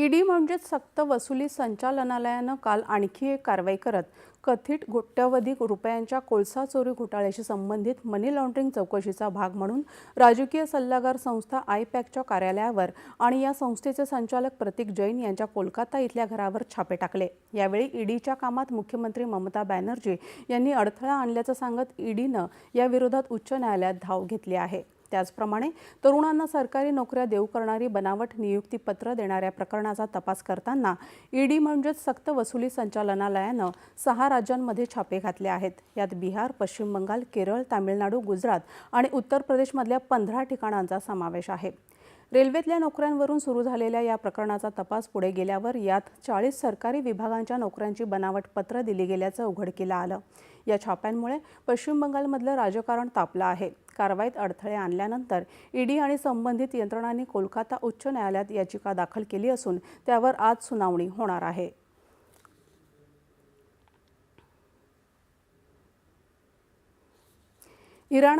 ED म्हणजेच सक्त वसुली संचालनालयानं काल आणखी एक कारवाई करत कथित कोट्यवधी रुपयांच्या कोळसा चोरी घोटाळ्याशी संबंधित मनी लॉन्ड्रिंग चौकशीचा भाग म्हणून राजकीय सल्लागार संस्था आयपॅकच्या कार्यालयावर आणि या संस्थेचे संचालक प्रतीक जैन यांच्या कोलकाता इथल्या घरावर छापे टाकले. यावेळी ईडीच्या कामात मुख्यमंत्री ममता बॅनर्जी यांनी अडथळा आणल्याचं सांगत ईडीनं याविरोधात उच्च न्यायालयात धाव घेतली आहे. त्याचप्रमाणे तरुणांना सरकारी नोकऱ्या देऊ करणारी बनावट नियुक्तीपत्र देणाऱ्या प्रकरणाचा तपास करताना ईडी म्हणजेच सक्त वसुली संचालनालयानं सहा राज्यांमध्ये छापे घातले आहेत. यात बिहार पश्चिम बंगाल केरळ तामिळनाडू गुजरात आणि उत्तर प्रदेशमधल्या पंधरा ठिकाणांचा समावेश आहे. रेल्वेतल्या नोकऱ्यांवरून सुरू झालेल्या या प्रकरणाचा तपास पुढे गेल्यावर यात चाळीस सरकारी विभागांच्या नोकऱ्यांची बनावट पत्र दिली गेल्याचं उघडकीला आलं. या छाप्यांमुळे पश्चिम बंगालमधलं राजकारण तापलं आहे. कारवाईत अडथळे आणल्यानंतर ईडी आणि संबंधित यंत्रणांनी कोलकाता उच्च न्यायालयात याचिका दाखल केली असून त्यावर आज सुनावणी होणार आहे. इराण